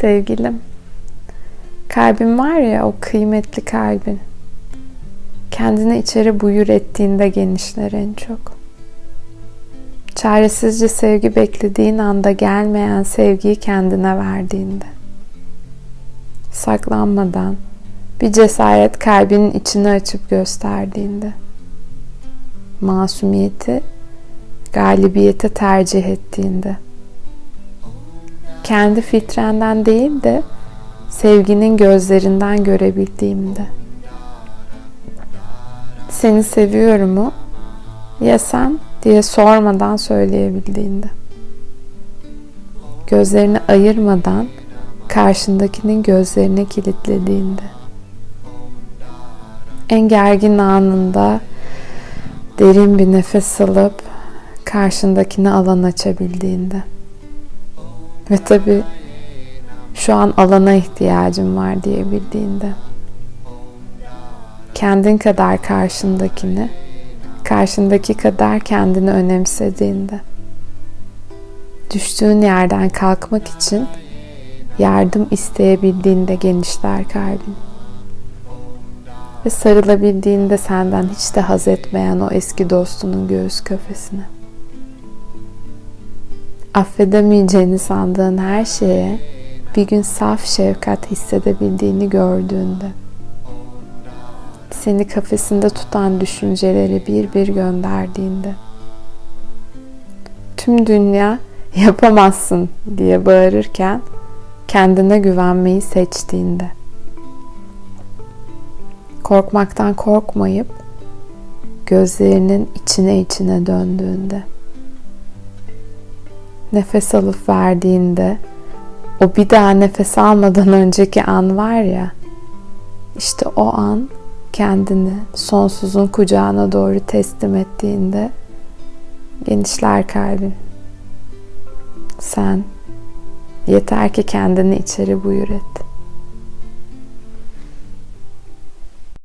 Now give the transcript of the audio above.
Sevgilim. Kalbin var ya o kıymetli kalbin. Kendini içeri buyur ettiğinde genişler en çok. Çaresizce sevgi beklediğin anda gelmeyen sevgiyi kendine verdiğinde. Saklanmadan bir cesaret kalbinin içini açıp gösterdiğinde. Masumiyeti galibiyete tercih ettiğinde. Kendi filtrenden değil de sevginin gözlerinden görebildiğimde. Seni seviyorumu ya sen diye sormadan söyleyebildiğinde. Gözlerini ayırmadan karşındakinin gözlerine kilitlediğinde. En gergin anında derin bir nefes alıp karşındakine alan açabildiğinde. Ve tabii şu an alana ihtiyacım var diyebildiğinde. Kendin kadar karşındakini, karşındaki kadar kendini önemsediğinde. Düştüğün yerden kalkmak için yardım isteyebildiğinde genişler kalbin. Ve sarılabildiğinde senden hiç de haz etmeyen o eski dostunun göğüs kafesine. Affedemeyeceğini sandığın her şeye bir gün saf şefkat hissedebildiğini gördüğünde seni kafesinde tutan düşünceleri bir bir gönderdiğinde tüm dünya yapamazsın diye bağırırken kendine güvenmeyi seçtiğinde korkmaktan korkmayıp gözlerinin içine içine döndüğünde nefes alıp verdiğinde o bir daha nefes almadan önceki an var ya işte o an kendini sonsuzun kucağına doğru teslim ettiğinde genişler kalbin. Sen yeter ki kendini içeri buyur et.